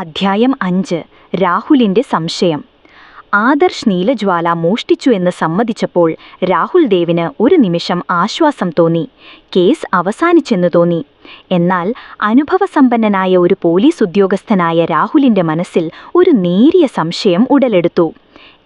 അധ്യായം അഞ്ച്. രാഹുലിന്റെ സംശയം. ആദർശ് നീലജ്വാല മോഷ്ടിച്ചു എന്ന് സമ്മതിച്ചപ്പോൾ രാഹുൽ ദേവിന് ഒരു നിമിഷം ആശ്വാസം തോന്നി. കേസ് അവസാനിച്ചെന്ന് തോന്നി. എന്നാൽ അനുഭവസമ്പന്നനായ ഒരു പോലീസ് ഉദ്യോഗസ്ഥനായ രാഹുലിന്റെ മനസ്സിൽ ഒരു നേരിയ സംശയം ഉടലെടുത്തു.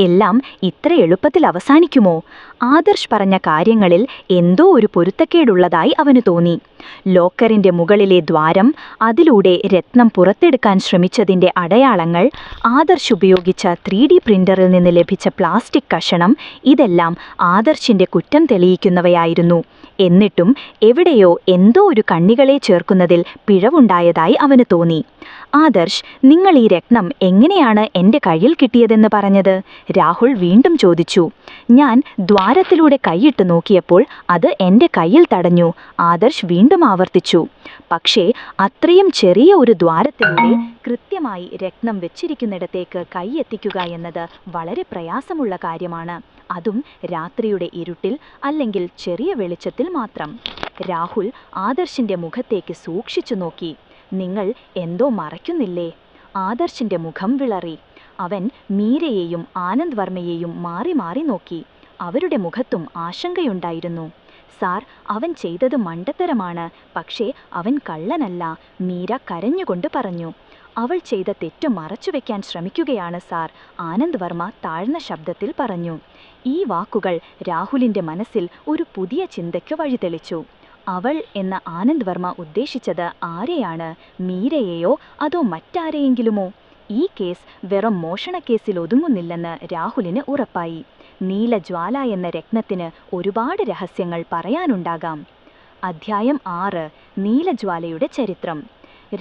എല്ലാം ഇത്ര എളുപ്പത്തിൽ അവസാനിക്കുമോ? ആദർശ് പറഞ്ഞ കാര്യങ്ങളിൽ എന്തോ ഒരു പൊരുത്തക്കേടുള്ളതായി അവന് തോന്നി. ലോക്കറിന്റെ മുകളിലെ ദ്വാരം അതിലൂടെ രത്നം പുറത്തെടുക്കാൻ ശ്രമിച്ചതിന്റെ അടയാളങ്ങൾ ആദർശ് ഉപയോഗിച്ച ത്രീ ഡി പ്രിന്ററിൽ നിന്ന് ലഭിച്ച പ്ലാസ്റ്റിക് കഷണം ഇതെല്ലാം ആദർശിന്റെ കുറ്റം തെളിയിക്കുന്നവയായിരുന്നു. എന്നിട്ടും എവിടെയോ എന്തോ ഒരു കണ്ണികളെ ചേർക്കുന്നതിൽ പിഴവുണ്ടായതായി അവന് തോന്നി. ആദർശ് നിങ്ങൾ ഈ രത്നം എങ്ങനെയാണ് എന്റെ കയ്യിൽ കിട്ടിയതെന്ന് പറഞ്ഞത്? രാഹുൽ വീണ്ടും ചോദിച്ചു ഞാൻ ദ്വാരത്തിലൂടെ കൈയിട്ട് നോക്കിയപ്പോൾ അത് എന്റെ കയ്യിൽ തടഞ്ഞു. ആദർശ് വീണ്ടും ആവർത്തിച്ചു പക്ഷേ അത്രയും ചെറിയ ഒരു ദ്വാരത്തിലൂടെ കൃത്യമായി രത്നം വെച്ചിരിക്കുന്നിടത്തേക്ക് കൈയെത്തിക്കുക എന്നത് വളരെ പ്രയാസമുള്ള കാര്യമാണ്. അതും രാത്രിയുടെ ഇരുട്ടിൽ അല്ലെങ്കിൽ ചെറിയ വെളിച്ചത്തിൽ മാത്രം രാഹുൽ ആദർശിന്റെ മുഖത്തേക്ക് സൂക്ഷിച്ചു നോക്കി നിങ്ങൾ എന്തോ മറയ്ക്കുന്നില്ലേ ആദർശിന്റെ മുഖം വിളറി. അവൻ മീരയെയും ആനന്ദ് വർമ്മയെയും മാറി മാറി നോക്കി. അവരുടെ മുഖത്തും ആശങ്കയുണ്ടായിരുന്നു. സാർ അവൻ ചെയ്തത് മണ്ടത്തരമാണ്. പക്ഷേ അവൻ കള്ളനല്ല. മീര കരഞ്ഞുകൊണ്ട് പറഞ്ഞു. അവൾ ചെയ്ത തെറ്റ് മറച്ചുവെക്കാൻ ശ്രമിക്കുകയാണ് സാർ ആനന്ദ് വർമ്മ താഴ്ന്ന ശബ്ദത്തിൽ പറഞ്ഞു. ഈ വാക്കുകൾ രാഹുലിന്റെ മനസ്സിൽ ഒരു പുതിയ ചിന്തയ്ക്ക് വഴിതെളിച്ചു. അവൾ എന്ന ആനന്ദ് വർമ്മ ഉദ്ദേശിച്ചത് ആരെയാണ്? മീരയെയോ അതോ മറ്റാരെയെങ്കിലുമോ? ഈ കേസ് വെറും മോഷണക്കേസിൽ ഒതുങ്ങുന്നില്ലെന്ന് രാഹുലിന് ഉറപ്പായി. നീലജ്വാല എന്ന രത്നത്തിന് ഒരുപാട് രഹസ്യങ്ങൾ പറയാനുണ്ടാകാം. അധ്യായം ആറ് നീലജ്വാലയുടെ ചരിത്രം.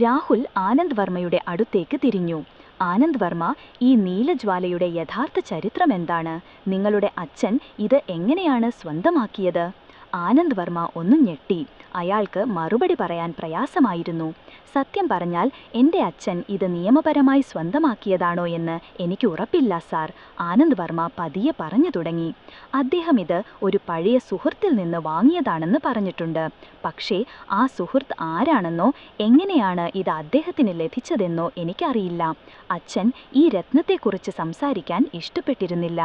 രാഹുൽ ആനന്ദ് വർമ്മയുടെ അടുത്തേക്ക് തിരിഞ്ഞു. ആനന്ദ് വർമ്മ ഈ നീലജ്വാലയുടെ യഥാർത്ഥ ചരിത്രം എന്താണ്? നിങ്ങളുടെ അച്ഛൻ ഇത് എങ്ങനെയാണ് സ്വന്തമാക്കിയത്? ആനന്ദ് വർമ്മ ഒന്നു ഞെട്ടി. അയാൾക്ക് മറുപടി പറയാൻ പ്രയാസമായിരുന്നു. സത്യം പറഞ്ഞാൽ എന്റെ അച്ഛൻ ഇത് നിയമപരമായി സ്വന്തമാക്കിയതാണോ എന്ന് എനിക്ക് ഉറപ്പില്ല സാർ. ആനന്ദ് വർമ്മ പതിയെ പറഞ്ഞു തുടങ്ങി. അദ്ദേഹം ഇത് ഒരു പഴയ സുഹൃത്തിൽ നിന്ന് വാങ്ങിയതാണെന്ന് പറഞ്ഞിട്ടുണ്ട്. പക്ഷേ ആ സുഹൃത്ത് ആരാണെന്നോ എങ്ങനെയാണ് ഇത് അദ്ദേഹത്തിന് ലഭിച്ചതെന്നോ എനിക്കറിയില്ല. അച്ഛൻ ഈ രത്നത്തെക്കുറിച്ച് സംസാരിക്കാൻ ഇഷ്ടപ്പെട്ടിരുന്നില്ല.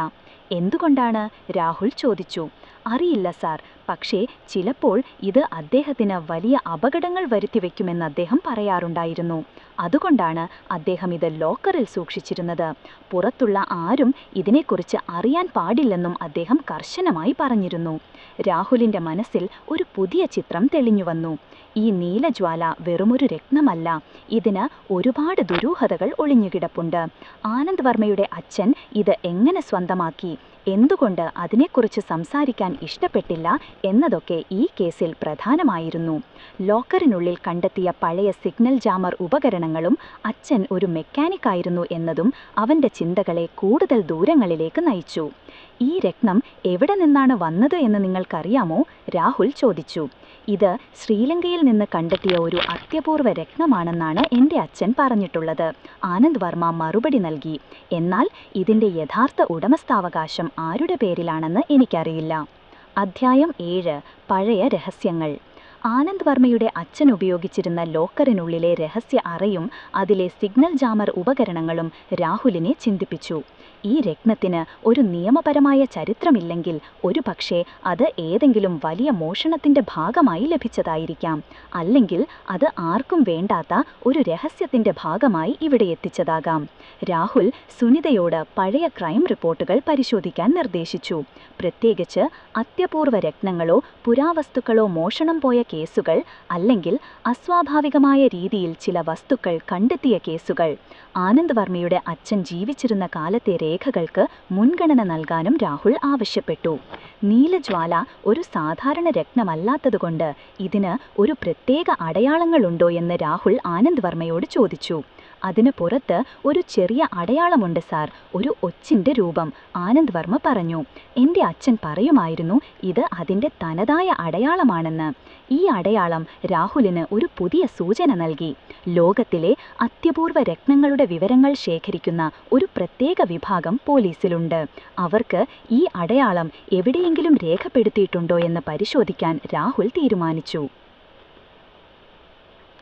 എന്തുകൊണ്ടാണ് രാഹുൽ ചോദിച്ചു? അറിയില്ല സാർ. പക്ഷേ ചിലപ്പോൾ ഇത് അദ്ദേഹത്തിന് വലിയ അപകടങ്ങൾ വരുത്തിവെക്കുമെന്ന് അദ്ദേഹം പറയാറുണ്ടായിരുന്നു. അതുകൊണ്ടാണ് അദ്ദേഹം ഇത് ലോക്കറിൽ സൂക്ഷിച്ചിരുന്നത്. പുറത്തുള്ള ആരും ഇതിനെക്കുറിച്ച് അറിയാൻ പാടില്ലെന്നും അദ്ദേഹം കർശനമായി പറഞ്ഞിരുന്നു. രാഹുലിന്റെ മനസ്സിൽ ഒരു പുതിയ ചിത്രം തെളിഞ്ഞു വന്നു. ഈ നീലജ്വാല വെറുമൊരു രത്നമല്ല. ഇതിന് ഒരുപാട് ദുരൂഹതകൾ ഒളിഞ്ഞുകിടപ്പുണ്ട്. ആനന്ദ് വർമ്മയുടെ അച്ഛൻ ഇത് എങ്ങനെ സ്വന്തമാക്കി? എന്തുകൊണ്ട് അതിനെക്കുറിച്ച് സംസാരിക്കാൻ ഇഷ്ടപ്പെട്ടില്ല എന്നതൊക്കെ ഈ കേസിൽ പ്രധാനമായിരുന്നു. ലോക്കറിനുള്ളിൽ കണ്ടെത്തിയ പഴയ സിഗ്നൽ ജാമർ ഉപകരണങ്ങളും അച്ഛൻ ഒരു മെക്കാനിക്കായിരുന്നു എന്നതും അവന്റെ ചിന്തകളെ കൂടുതൽ ദൂരങ്ങളിലേക്ക് നയിച്ചു. ഈ രത്നം എവിടെ നിന്നാണ് വന്നത് എന്ന് നിങ്ങൾക്കറിയാമോ? രാഹുൽ ചോദിച്ചു. ഇത് ശ്രീലങ്കയിൽ നിന്ന് കണ്ടെത്തിയ ഒരു അത്യപൂർവ രത്നമാണെന്നാണ് എന്റെ അച്ഛൻ പറഞ്ഞിട്ടുള്ളത്. ആനന്ദ് വർമ്മ മറുപടി നൽകി. എന്നാൽ ഇതിന്റെ യഥാർത്ഥ ഉടമസ്ഥാവകാശം ആരുടെ പേരിലാണെന്ന് എനിക്കറിയില്ല. അധ്യായം ഏഴ്. പഴയ രഹസ്യങ്ങൾ. ആനന്ദ് വർമ്മയുടെ അച്ഛൻ ഉപയോഗിച്ചിരുന്ന ലോക്കറിനുള്ളിലെ രഹസ്യ അറയും അതിലെ സിഗ്നൽ ജാമർ ഉപകരണങ്ങളും രാഹുലിനെ ചിന്തിപ്പിച്ചു. ഈ രത്നത്തിന് ഒരു നിയമപരമായ ചരിത്രമില്ലെങ്കിൽ ഒരു പക്ഷേ അത് ഏതെങ്കിലും വലിയ മോഷണത്തിന്റെ ഭാഗമായി ലഭിച്ചതായിരിക്കാം. അല്ലെങ്കിൽ അത് ആർക്കും വേണ്ടാത്ത ഒരു രഹസ്യത്തിന്റെ ഭാഗമായി ഇവിടെ എത്തിച്ചതാകാം. രാഹുൽ സുനിതയോട് പഴയ ക്രൈം റിപ്പോർട്ടുകൾ പരിശോധിക്കാൻ നിർദ്ദേശിച്ചു. പ്രത്യേകിച്ച് അത്യപൂർവ രത്നങ്ങളോ പുരാവസ്തുക്കളോ മോഷണം പോയ കേസുകൾ അല്ലെങ്കിൽ അസ്വാഭാവികമായ രീതിയിൽ ചില വസ്തുക്കൾ കണ്ടെത്തിയ കേസുകൾ. ആനന്ദ് വർമ്മയുടെ അച്ഛൻ ജീവിച്ചിരുന്ന കാലത്തെ രേഖകൾക്ക് മുൻഗണന നൽകാനും രാഹുൽ ആവശ്യപ്പെട്ടു. നീലജ്വാല ഒരു സാധാരണ രത്നമല്ലാത്തതുകൊണ്ട് ഇതിന് ഒരു പ്രത്യേക അടയാളങ്ങളുണ്ടോ എന്ന് രാഹുൽ ആനന്ദ് വർമ്മയോട് ചോദിച്ചു. അതിന് പുറത്ത് ഒരു ചെറിയ അടയാളമുണ്ട് സാർ. ഒരു ഒച്ചിന്റെ രൂപം. ആനന്ദ് വർമ്മ പറഞ്ഞു. എന്റെ അച്ഛൻ പറയുമായിരുന്നു ഇത് അതിന്റെ തനതായ അടയാളമാണെന്ന്. ഈ അടയാളം രാഹുലിന് ഒരു പുതിയ സൂചന നൽകി. ലോകത്തിലെ അത്യപൂർവ രത്നങ്ങളുടെ വിവരങ്ങൾ ശേഖരിക്കുന്ന ഒരു പ്രത്യേക വിഭാഗം പോലീസിലുണ്ട്. അവർക്ക് ഈ അടയാളം എവിടെയെങ്കിലും രേഖപ്പെടുത്തിയിട്ടുണ്ടോ എന്ന് പരിശോധിക്കാൻ രാഹുൽ തീരുമാനിച്ചു.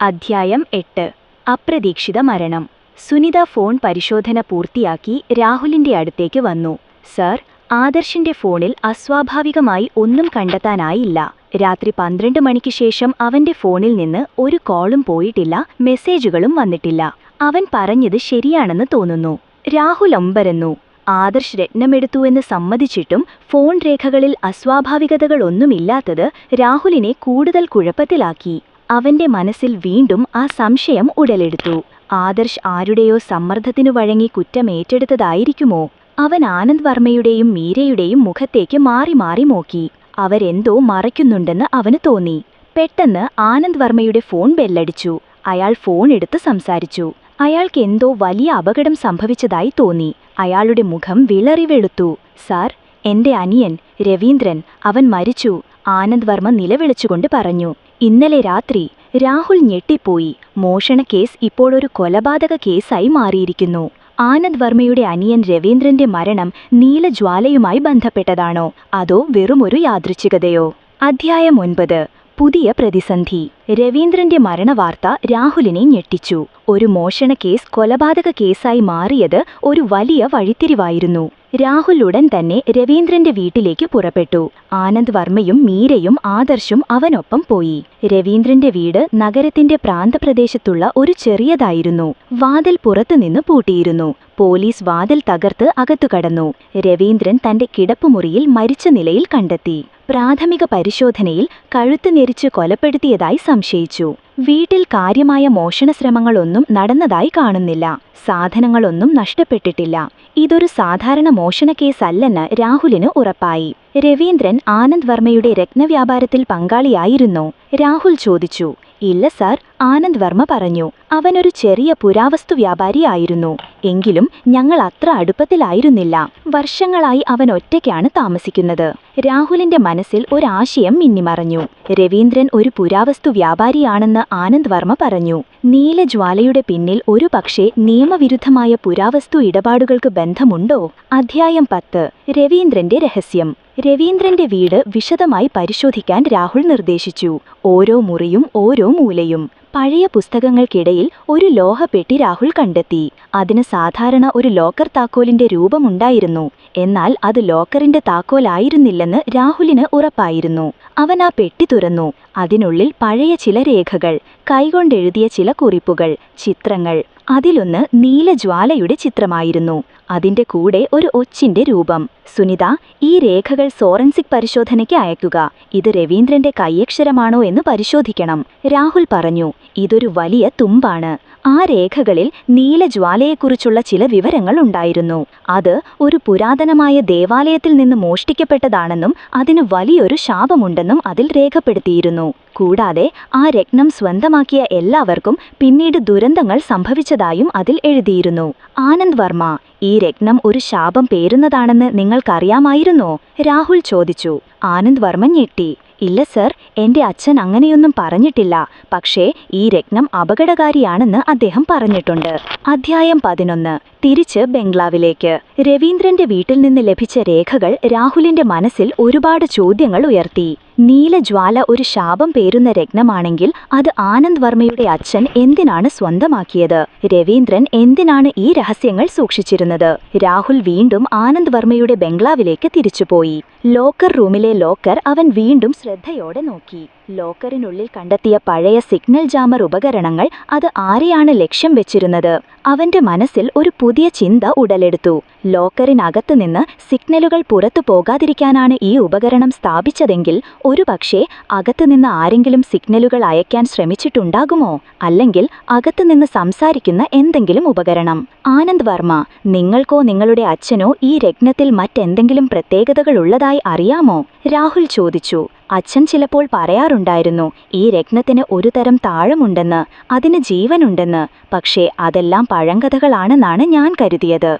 അധ്യായം എട്ട്. അപ്രതീക്ഷിത മരണം. സുനിത ഫോൺ പരിശോധന പൂർത്തിയാക്കി രാഹുലിന്റെ അടുത്തേക്ക് വന്നു. സർ ആദർശിന്റെ ഫോണിൽ അസ്വാഭാവികമായി ഒന്നും കണ്ടെത്താനായില്ല. രാത്രി പന്ത്രണ്ട് മണിക്ക് ശേഷം അവന്റെ ഫോണിൽ നിന്ന് ഒരു കോളും പോയിട്ടില്ല മെസ്സേജുകളും വന്നിട്ടില്ല. അവൻ പറഞ്ഞത് ശരിയാണെന്ന് തോന്നുന്നു. രാഹുൽ ഒമ്പരന്നു ആദർശ് രത്നമെടുത്തുവെന്ന് സമ്മതിച്ചിട്ടും ഫോൺ രേഖകളിൽ അസ്വാഭാവികതകളൊന്നുമില്ലാത്തത് രാഹുലിനെ കൂടുതൽ കുഴപ്പത്തിലാക്കി. അവന്റെ മനസ്സിൽ വീണ്ടും ആ സംശയം ഉടലെടുത്തു. ആദർശ് ആരുടെയോ സമ്മർദ്ദത്തിനു വഴങ്ങി കുറ്റമേറ്റെടുത്തതായിരിക്കുമോ അവൻ ആനന്ദ് വർമ്മയുടെയും മീരയുടെയും മുഖത്തേക്ക് മാറി മാറി നോക്കി. അവരെന്തോ മറയ്ക്കുന്നുണ്ടെന്ന് അവന് തോന്നി. പെട്ടെന്ന് ആനന്ദ് വർമ്മയുടെ ഫോൺ ബെല്ലടിച്ചു. അയാൾ ഫോൺ എടുത്ത് സംസാരിച്ചു. അയാൾക്ക് എന്തോ വലിയ അപകടം സംഭവിച്ചതായി തോന്നി. അയാളുടെ മുഖം വിളറി വെളുത്തു സാർ എന്റെ അനിയൻ രവീന്ദ്രൻ. അവൻ മരിച്ചു. ആനന്ദ് വർമ്മ നിലവിളിച്ചുകൊണ്ട് പറഞ്ഞു. ഇന്നലെ രാത്രി രാഹുൽ ഞെട്ടിപ്പോയി. മോഷണ കേസ് ഇപ്പോഴൊരു കൊലപാതക കേസായി മാറിയിരിക്കുന്നു. ആനന്ദ് വർമ്മയുടെ അനിയൻ രവീന്ദ്രന്റെ മരണം നീലജ്വാലയുമായി ബന്ധപ്പെട്ടതാണോ? അതോ വെറുമൊരു യാദൃച്ഛികതയോ? അധ്യായം ഒൻപത്. പുതിയ പ്രതിസന്ധി. രവീന്ദ്രന്റെ മരണവാർത്ത രാഹുലിനെ ഞെട്ടിച്ചു. ഒരു മോഷണ കേസ് കൊലപാതക കേസായി മാറിയത് ഒരു വലിയ വഴിത്തിരിവായിരുന്നു. രാഹുൽ ഉടൻ തന്നെ രവീന്ദ്രന്റെ വീട്ടിലേക്ക് പുറപ്പെട്ടു. ആനന്ദ് വർമ്മയും മീരയും ആദർശും അവനൊപ്പം പോയി. രവീന്ദ്രന്റെ വീട് നഗരത്തിന്റെ പ്രാന്തപ്രദേശത്തുള്ള ഒരു ചെറിയതായിരുന്നു. വാതിൽ പുറത്തുനിന്ന് പൂട്ടിയിരുന്നു. പോലീസ് വാതിൽ തകർത്ത് അകത്തു കടന്നു. രവീന്ദ്രൻ തന്റെ കിടപ്പുമുറിയിൽ മരിച്ച നിലയിൽ കണ്ടെത്തി. പ്രാഥമിക പരിശോധനയിൽ കഴുത്ത് ഞെരിച്ച് കൊലപ്പെടുത്തിയതായി സംശയിച്ചു. വീട്ടിൽ കാര്യമായ മോഷണ ശ്രമങ്ങളൊന്നും നടന്നതായി കാണുന്നില്ല. സാധനങ്ങളൊന്നും നഷ്ടപ്പെട്ടിട്ടില്ല. ഇതൊരു സാധാരണ മോഷണ കേസല്ലെന്ന് രാഹുലിന് ഉറപ്പായി. രവീന്ദ്രൻ ആനന്ദ് വർമ്മയുടെ രത്നവ്യാപാരത്തിൽ പങ്കാളിയായിരുന്നോ. രാഹുൽ ചോദിച്ചു ഇല്ല സാർ. ആനന്ദ് വർമ്മ പറഞ്ഞു. അവനൊരു ചെറിയ പുരാവസ്തു വ്യാപാരിയായിരുന്നു എങ്കിലും ഞങ്ങൾ അത്ര അടുപ്പത്തിലായിരുന്നില്ല. വർഷങ്ങളായി അവൻ ഒറ്റയ്ക്കാണ് താമസിക്കുന്നത്. രാഹുലിന്റെ മനസ്സിൽ ഒരാശയം മിന്നിമറഞ്ഞു. രവീന്ദ്രൻ ഒരു പുരാവസ്തു വ്യാപാരിയാണെന്ന് ആനന്ദ് വർമ്മ പറഞ്ഞു. നീലജ്വാലയുടെ പിന്നിൽ ഒരു പക്ഷേ നിയമവിരുദ്ധമായ പുരാവസ്തു ഇടപാടുകൾക്ക് ബന്ധമുണ്ടോ? അധ്യായം പത്ത്. രവീന്ദ്രന്റെ രഹസ്യം. രവീന്ദ്രന്റെ വീട് വിശദമായി പരിശോധിക്കാൻ രാഹുൽ നിർദ്ദേശിച്ചു. ഓരോ മുറിയും ഓരോ മൂലയും. പഴയ പുസ്തകങ്ങൾക്കിടയിൽ ഒരു ലോഹപ്പെട്ടി രാഹുൽ കണ്ടെത്തി. അതിന് സാധാരണ ഒരു ലോക്കർ താക്കോലിന്റെ രൂപമുണ്ടായിരുന്നു. എന്നാൽ അത് ലോക്കറിന്റെ താക്കോലായിരുന്നില്ലെന്ന് രാഹുലിന് ഉറപ്പായിരുന്നു. അവൻ ആ പെട്ടി തുറന്നു. അതിനുള്ളിൽ പഴയ ചില രേഖകൾ കൈകൊണ്ടെഴുതിയ ചില കുറിപ്പുകൾ ചിത്രങ്ങൾ. അതിലൊന്ന് നീലജ്വാലയുടെ ചിത്രമായിരുന്നു. അതിന്റെ കൂടെ ഒരു ഒച്ചിന്റെ രൂപം. സുനിത ഈ രേഖകൾ സോറൻസിക് പരിശോധനയ്ക്ക് അയക്കുക. ഇത് രവീന്ദ്രന്റെ കൈയക്ഷരമാണോ എന്ന് പരിശോധിക്കണം. രാഹുൽ പറഞ്ഞു ഇതൊരു വലിയ തുമ്പാണ്. ആ രേഖകളിൽ നീലജ്വാലയെക്കുറിച്ചുള്ള ചില വിവരങ്ങൾ ഉണ്ടായിരുന്നു. അത് ഒരു പുരാതനമായ ദേവാലയത്തിൽ നിന്ന് മോഷ്ടിക്കപ്പെട്ടതാണെന്നും അതിന് വലിയൊരു ശാപമുണ്ടെന്നും അതിൽ രേഖപ്പെടുത്തിയിരുന്നു. കൂടാതെ ആ രത്നം സ്വന്തമാക്കിയ എല്ലാവർക്കും പിന്നീട് ദുരന്തങ്ങൾ സംഭവിച്ചതായും അതിൽ എഴുതിയിരുന്നു. ആനന്ദ് വർമ്മ ഈ രത്നം ഒരു ശാപം പേരുന്നതാണെന്ന് നിങ്ങൾക്കറിയാമായിരുന്നോ? രാഹുൽ ചോദിച്ചു. ആനന്ദ് വർമ്മ ഞെട്ടി. ഇല്ല സർ. എന്റെ അച്ഛൻ അങ്ങനെയൊന്നും പറഞ്ഞിട്ടില്ല. പക്ഷേ ഈ രത്നം അപകടകാരിയാണെന്ന് അദ്ദേഹം പറഞ്ഞിട്ടുണ്ട്. അധ്യായം പതിനൊന്ന്. തിരിച്ച് ബംഗ്ലാവിലേക്ക്. രവീന്ദ്രന്റെ വീട്ടിൽ നിന്ന് ലഭിച്ച രേഖകൾ രാഹുലിന്റെ മനസ്സിൽ ഒരുപാട് ചോദ്യങ്ങൾ ഉയർത്തി. നീലജ്വാല ഒരു ശാപം പേരുന്ന രത്നമാണെങ്കിൽ അത് ആനന്ദ് വർമ്മയുടെ അച്ഛൻ എന്തിനാണ് സ്വന്തമാക്കിയത്? രവീന്ദ്രൻ എന്തിനാണ് ഈ രഹസ്യങ്ങൾ സൂക്ഷിച്ചിരുന്നത്? രാഹുൽ വീണ്ടും ആനന്ദ് വർമ്മയുടെ ബംഗ്ലാവിലേക്ക് തിരിച്ചുപോയി. ലോക്കർ റൂമിലെ ലോക്കർ അവൻ വീണ്ടും ശ്രദ്ധയോടെ നോക്കി. ലോക്കറിനുള്ളിൽ കണ്ടെത്തിയ പഴയ സിഗ്നൽ ജാമർ ഉപകരണങ്ങൾ അത് ആരെയാണ് ലക്ഷ്യം വെച്ചിരുന്നത്? അവന്റെ മനസ്സിൽ ഒരു പുതിയ ചിന്ത ഉടലെടുത്തു. ലോക്കറിനകത്തുനിന്ന് സിഗ്നലുകൾ പുറത്തു പോകാതിരിക്കാനാണ് ഈ ഉപകരണം സ്ഥാപിച്ചതെങ്കിൽ ഒരുപക്ഷേ അകത്തുനിന്ന് ആരെങ്കിലും സിഗ്നലുകൾ അയക്കാൻ ശ്രമിച്ചിട്ടുണ്ടാകുമോ? അല്ലെങ്കിൽ അകത്തുനിന്ന് സംസാരിക്കുന്ന എന്തെങ്കിലും ഉപകരണം? ആനന്ദ് വർമ്മ നിങ്ങൾക്കോ നിങ്ങളുടെ അച്ഛനോ ഈ രത്നത്തിൽ മറ്റെന്തെങ്കിലും പ്രത്യേകതകൾ ഉള്ളതായി അറിയാമോ? രാഹുൽ ചോദിച്ചു. അച്ഛൻ ചിലപ്പോൾ പറയാറുണ്ടായിരുന്നു ഈ രത്നത്തിന് ഒരുതരം താഴമുണ്ടെന്ന് അതിന് ജീവനുണ്ടെന്ന് പക്ഷേ അതെല്ലാം പഴങ്കഥകളാണെന്നാണ് ഞാൻ കരുതിയത്.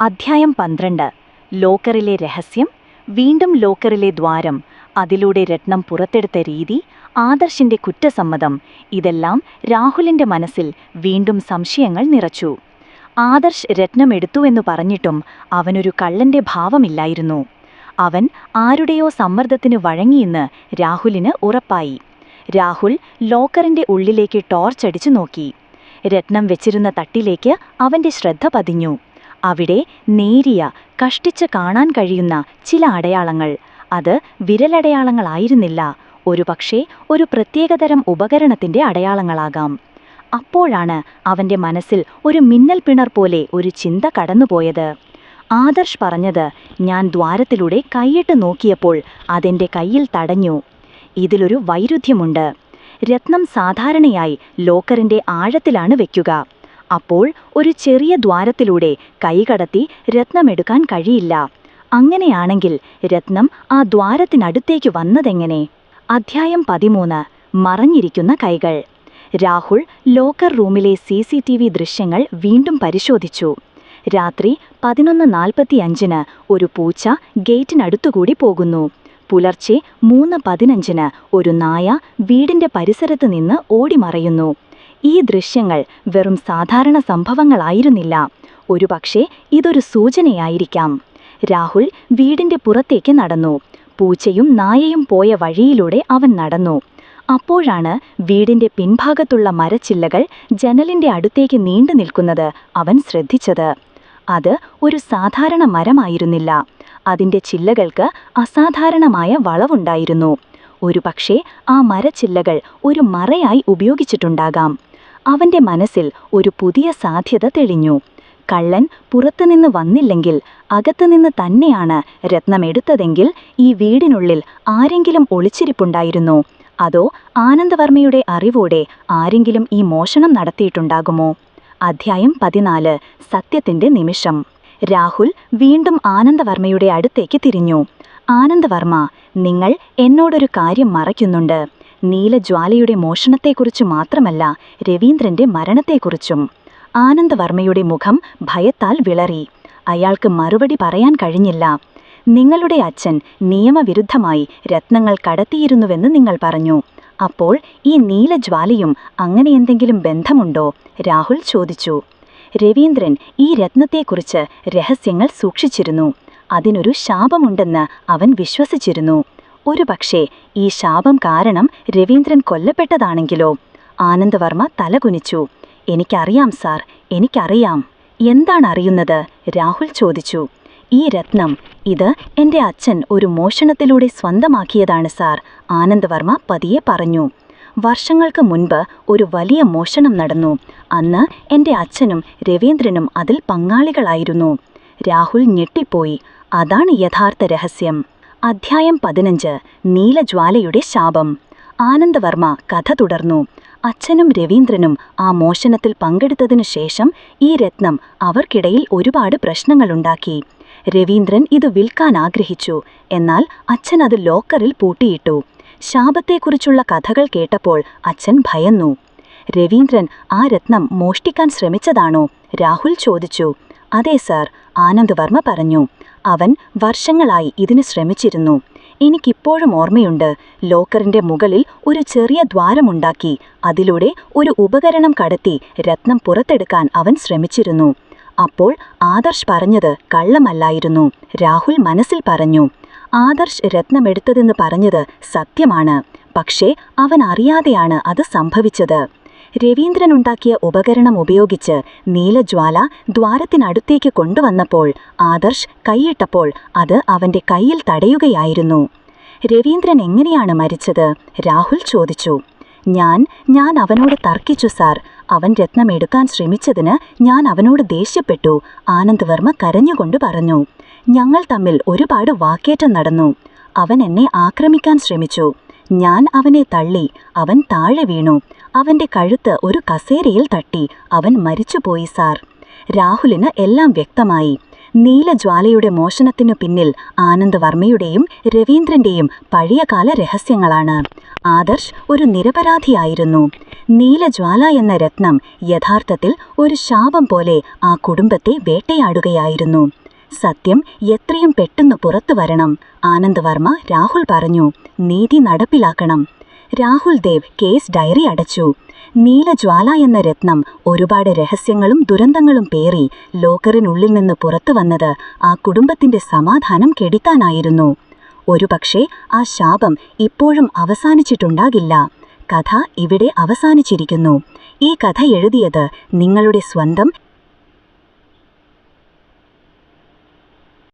അധ്യായം പന്ത്രണ്ട്. ലോക്കറിലെ രഹസ്യം. വീണ്ടും ലോക്കറിലെ ദ്വാരം അതിലൂടെ രത്നം പുറത്തെടുത്ത രീതി ആദർശിന്റെ കുറ്റസമ്മതം ഇതെല്ലാം രാഹുലിന്റെ മനസ്സിൽ വീണ്ടും സംശയങ്ങൾ നിറച്ചു. ആദർശ് രത്നമെടുത്തുവെന്നു പറഞ്ഞിട്ടും അവനൊരു കള്ളന്റെ ഭാവമില്ലായിരുന്നു. അവൻ ആരുടെയോ സമ്മർദ്ദത്തിന് വഴങ്ങിയെന്ന് രാഹുലിന് ഉറപ്പായി. രാഹുൽ ലോക്കറിന്റെ ഉള്ളിലേക്ക് ടോർച്ചടിച്ചു നോക്കി. രത്നം വെച്ചിരുന്ന തട്ടിലേക്ക് അവന്റെ ശ്രദ്ധ പതിഞ്ഞു. അവിടെ നേരിയ കഷ്ടിച്ച് കാണാൻ കഴിയുന്ന ചില അടയാളങ്ങൾ. അത് വിരലടയാളങ്ങളായിരുന്നില്ല. ഒരുപക്ഷേ ഒരു പ്രത്യേകതരം ഉപകരണത്തിന്റെ അടയാളങ്ങളാകാം. അപ്പോഴാണ് അവന്റെ മനസ്സിൽ ഒരു മിന്നൽ പിണർ പോലെ ഒരു ചിന്ത കടന്നുപോയത്. ആദർശ് പറഞ്ഞത് ഞാൻ ദ്വാരത്തിലൂടെ കൈയിട്ട് നോക്കിയപ്പോൾ അതെന്റെ കയ്യിൽ തടഞ്ഞു. ഇതിലൊരു വൈരുദ്ധ്യമുണ്ട്. രത്നം സാധാരണയായി ലോക്കറിന്റെ ആഴത്തിലാണ് വെക്കുക. അപ്പോൾ ഒരു ചെറിയ ദ്വാരത്തിലൂടെ കൈകടത്തി രത്നമെടുക്കാൻ കഴിയില്ല. അങ്ങനെയാണെങ്കിൽ രത്നം ആ ദ്വാരത്തിനടുത്തേക്ക് വന്നതെങ്ങനെ? അധ്യായം പതിമൂന്ന്. മറഞ്ഞിരിക്കുന്ന കൈകൾ. രാഹുൽ ലോക്കർ റൂമിലെ സി സി ടി വി ദൃശ്യങ്ങൾ വീണ്ടും പരിശോധിച്ചു. രാത്രി പതിനൊന്ന് നാൽപ്പത്തിയഞ്ചിന് ഒരു പൂച്ച ഗേറ്റിനടുത്തുകൂടി പോകുന്നു. പുലർച്ചെ മൂന്ന് പതിനഞ്ചിന് ഒരു നായ വീടിന്റെ പരിസരത്ത് നിന്ന് ഓടിമറയുന്നു. ഈ ദൃശ്യങ്ങൾ വെറും സാധാരണ സംഭവങ്ങളായിരുന്നില്ല. ഒരുപക്ഷെ ഇതൊരു സൂചനയായിരിക്കാം. രാഹുൽ വീടിന്റെ പുറത്തേക്ക് നടന്നു. പൂച്ചയും നായയും പോയ വഴിയിലൂടെ അവൻ നടന്നു. അപ്പോഴാണ് വീടിന്റെ പിൻഭാഗത്തുള്ള മരച്ചില്ലകൾ ജനലിന്റെ അടുത്തേക്ക് നീണ്ടു നിൽക്കുന്നത് അവൻ ശ്രദ്ധിച്ചത്. അത് ഒരു സാധാരണ മരമായിരുന്നില്ല. അതിന്റെ ചില്ലകൾക്ക് അസാധാരണമായ വളവുണ്ടായിരുന്നു. ഒരുപക്ഷെ ആ മരച്ചില്ലകൾ ഒരു മറയായി ഉപയോഗിച്ചിട്ടുണ്ടാകാം. അവന്റെ മനസ്സിൽ ഒരു പുതിയ സാധ്യത തെളിഞ്ഞു. കള്ളൻ പുറത്തുനിന്ന് വന്നില്ലെങ്കിൽ അകത്തുനിന്ന് തന്നെയാണ് രത്നമെടുത്തതെങ്കിൽ ഈ വീടിനുള്ളിൽ ആരെങ്കിലും ഒളിച്ചിരിപ്പുണ്ടായിരുന്നു? അതോ ആനന്ദവർമ്മയുടെ അറിവോടെ ആരെങ്കിലും ഈ മോഷണം നടത്തിയിട്ടുണ്ടാകുമോ? അധ്യായം പതിനാല്. സത്യത്തിന്റെ നിമിഷം. രാഹുൽ വീണ്ടും ആനന്ദവർമ്മയുടെ അടുത്തേക്ക് തിരിഞ്ഞു. ആനന്ദവർമ്മ നിങ്ങൾ എന്നോടൊരു കാര്യം മറയ്ക്കുന്നുണ്ട്. നീലജ്വാലയുടെ മോഷണത്തെക്കുറിച്ച് മാത്രമല്ല രവീന്ദ്രന്റെ മരണത്തെക്കുറിച്ചും. ആനന്ദവർമ്മയുടെ മുഖം ഭയത്താൽ വിളറി. അയാൾക്ക് മറുപടി പറയാൻ കഴിഞ്ഞില്ല. നിങ്ങളുടെ അച്ഛൻ നിയമവിരുദ്ധമായി രത്നങ്ങൾ കടത്തിയിരുന്നുവെന്ന് നിങ്ങൾ പറഞ്ഞു. അപ്പോൾ ഈ നീലജ്വാലയും അങ്ങനെ എന്തെങ്കിലും ബന്ധമുണ്ടോ? രാഹുൽ ചോദിച്ചു. രവീന്ദ്രൻ ഈ രത്നത്തെക്കുറിച്ച് രഹസ്യങ്ങൾ സൂക്ഷിച്ചിരുന്നു. അതിനൊരു ശാപമുണ്ടെന്ന് അവൻ വിശ്വസിച്ചിരുന്നു. ഒരുപക്ഷേ ഈ ശാപം കാരണം രവീന്ദ്രൻ കൊല്ലപ്പെട്ടതാണെങ്കിലോ? ആനന്ദവർമ്മ തലകുനിച്ചു. എനിക്കറിയാം സാർ എനിക്കറിയാം. എന്താണ് അറിയുന്നത്? രാഹുൽ ചോദിച്ചു. ഈ രത്നം ഇത് എന്റെ അച്ഛൻ ഒരു മോഷണത്തിലൂടെ സ്വന്തമാക്കിയതാണ് സാർ ആനന്ദവർമ്മ പതിയെ പറഞ്ഞു. വർഷങ്ങൾക്ക് മുൻപ് ഒരു വലിയ മോഷണം നടന്നു. അന്ന് എന്റെ അച്ഛനും രവീന്ദ്രനും അതിൽ പങ്കാളികളായിരുന്നു. രാഹുൽ ഞെട്ടിപ്പോയി. അതാണ് യഥാർത്ഥ രഹസ്യം. അധ്യായം പതിനഞ്ച് നീലജ്വാലയുടെ ശാപം. ആനന്ദവർമ്മ കഥ തുടർന്നു. അച്ഛനും രവീന്ദ്രനും ആ മോഷണത്തിൽ പങ്കെടുത്തതിനു ശേഷം ഈ രത്നം അവർക്കിടയിൽ ഒരുപാട് പ്രശ്നങ്ങളുണ്ടാക്കി. രവീന്ദ്രൻ ഇത് വിൽക്കാൻ ആഗ്രഹിച്ചു. എന്നാൽ അച്ഛൻ അത് ലോക്കറിൽ പൂട്ടിയിട്ടു. ശാപത്തെക്കുറിച്ചുള്ള കഥകൾ കേട്ടപ്പോൾ അച്ഛൻ ഭയന്നു. രവീന്ദ്രൻ ആ രത്നം മോഷ്ടിക്കാൻ ശ്രമിച്ചതാണോ? രാഹുൽ ചോദിച്ചു. അതെ സാർ ആനന്ദ്വർമ്മ പറഞ്ഞു. അവൻ വർഷങ്ങളായി ഇതിന് ശ്രമിച്ചിരുന്നു. എനിക്കിപ്പോഴും ഓർമ്മയുണ്ട് ലോക്കറിന്റെ മുകളിൽ ഒരു ചെറിയ ദ്വാരമുണ്ടാക്കി അതിലൂടെ ഒരു ഉപകരണം കടത്തി രത്നം പുറത്തെടുക്കാൻ അവൻ ശ്രമിച്ചിരുന്നു. അപ്പോൾ ആദർശ് പറഞ്ഞത് കള്ളമല്ലായിരുന്നു. രാഹുൽ മനസ്സിൽ പറഞ്ഞു ആദർശ് രത്നമെടുത്തതെന്ന് പറഞ്ഞത് സത്യമാണ്. പക്ഷേ അവൻ അറിയാതെയാണ് അത് സംഭവിച്ചത്. രവീന്ദ്രനുണ്ടാക്കിയ ഉപകരണം ഉപയോഗിച്ച് നീലജ്വാല ദ്വാരത്തിനടുത്തേക്ക് കൊണ്ടുവന്നപ്പോൾ ആദർശ് കൈയിട്ടപ്പോൾ അത് അവന്റെ കയ്യിൽ തടയുകയായിരുന്നു. രവീന്ദ്രൻ എങ്ങനെയാണ് മരിച്ചത്? രാഹുൽ ചോദിച്ചു. ഞാൻ ഞാൻ അവനോട് തർക്കിച്ചു സാർ. അവൻ രത്നം എടുക്കാൻ ശ്രമിച്ചതിന് ഞാൻ അവനോട് ദേഷ്യപ്പെട്ടു ആനന്ദ് വർമ്മ കരഞ്ഞുകൊണ്ട് പറഞ്ഞു. ഞങ്ങൾ തമ്മിൽ ഒരുപാട് വാക്കേറ്റം നടന്നു. അവൻ എന്നെ ആക്രമിക്കാൻ ശ്രമിച്ചു. ഞാൻ അവനെ തള്ളി അവൻ താഴെ വീണു. അവന്റെ കഴുത്ത് ഒരു കസേരയിൽ തട്ടി. അവൻ മരിച്ചുപോയി സാർ. രാഹുലിന് എല്ലാം വ്യക്തമായി. നീലജ്വാലയുടെ മോഷണത്തിനു പിന്നിൽ ആനന്ദവർമ്മയുടെയും രവീന്ദ്രന്റെയും പഴയകാല രഹസ്യങ്ങളാണ്. ആദർശ് ഒരു നിരപരാധിയായിരുന്നു. നീലജ്വാല എന്ന രത്നം യഥാർത്ഥത്തിൽ ഒരു ശാപം പോലെ ആ കുടുംബത്തെ വേട്ടയാടുകയായിരുന്നു. സത്യം എത്രയും പെട്ടെന്ന് പുറത്തു വരണം ആനന്ദവർമ്മ രാഹുൽ പറഞ്ഞു. നീതി നടപ്പിലാക്കണം. രാഹുൽ ദേവ് കേസ് ഡയറി അടച്ചു. നീലജ്വാല എന്ന രത്നം ഒരുപാട് രഹസ്യങ്ങളും ദുരന്തങ്ങളും പേറി ലോക്കറിനുള്ളിൽ നിന്ന് പുറത്തു വന്നത് ആ കുടുംബത്തിന്റെ സമാധാനം കെടുത്താനായിരുന്നു. ഒരുപക്ഷെ ആ ശാപം ഇപ്പോഴും അവസാനിച്ചിട്ടുണ്ടാകില്ല. കഥ ഇവിടെ അവസാനിച്ചിരിക്കുന്നു. ഈ കഥ എഴുതിയത് നിങ്ങളുടെ സ്വന്തം